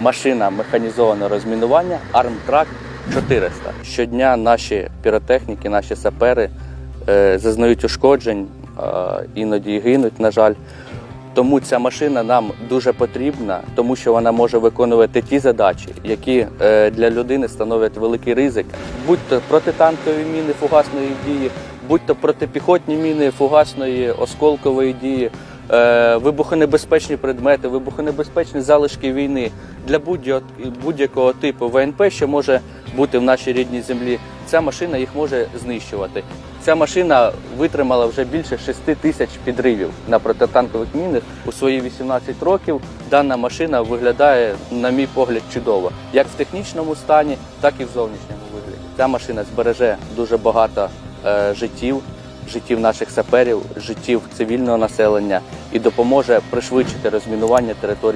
машина механізованого розмінування Armtrack 400. Щодня наші піротехніки, наші сапери е, зазнають ушкоджень, е, іноді гинуть, на жаль. Тому ця машина нам дуже потрібна, тому що вона може виконувати ті задачі, які е, для людини становлять великий ризик, будь-то протитанкові міни фугасної дії, будь-то протипіхотні міни фугасної осколкової дії, вибухонебезпечні предмети, вибухонебезпечні залишки війни для будь-якого, будь-якого типу ВНП, що може бути в нашій рідній землі. Ця машина їх може знищувати. Ця машина витримала вже більше 6 тисяч підривів на протитанкових мінах. У свої 18 років дана машина виглядає, на мій погляд, чудово, як в технічному стані, так і в зовнішньому вигляді. Ця машина збереже дуже багато е, життів, життів наших саперів, життів цивільного населення і допоможе пришвидшити розмінування території